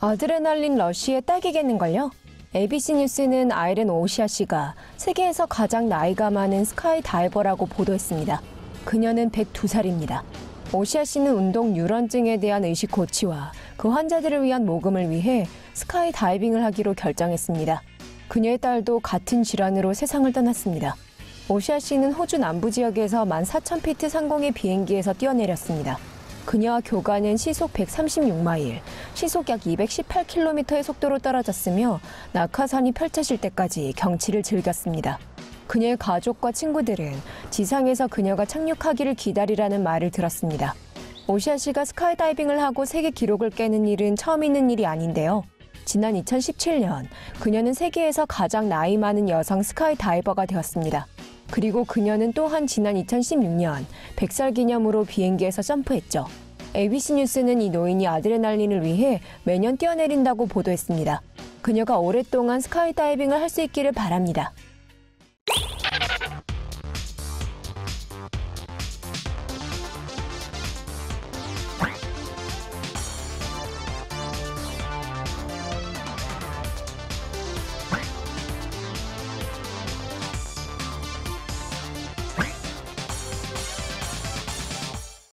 아드레날린 러쉬에 딱이겠는걸요? ABC 뉴스는 아이렌 오시아 씨가 세계에서 가장 나이가 많은 스카이 다이버라고 보도했습니다. 그녀는 102살입니다. 오시아 씨는 운동 유런증에 대한 의식 고치와 그 환자들을 위한 모금을 위해 스카이 다이빙을 하기로 결정했습니다. 그녀의 딸도 같은 질환으로 세상을 떠났습니다. 오시아 씨는 호주 남부 지역에서 14,000피트 상공의 비행기에서 뛰어내렸습니다. 그녀와 교관은 시속 136마일, 시속 약 218km의 속도로 떨어졌으며 낙하산이 펼쳐질 때까지 경치를 즐겼습니다. 그녀의 가족과 친구들은 지상에서 그녀가 착륙하기를 기다리라는 말을 들었습니다. 오시아 씨가 스카이다이빙을 하고 세계 기록을 깨는 일은 처음 있는 일이 아닌데요. 지난 2017년 그녀는 세계에서 가장 나이 많은 여성 스카이다이버가 되었습니다. 그리고 그녀는 또한 지난 2016년 100살 기념으로 비행기에서 점프했죠. ABC 뉴스는 이 노인이 아드레날린을 위해 매년 뛰어내린다고 보도했습니다. 그녀가 오랫동안 스카이다이빙을 할 수 있기를 바랍니다.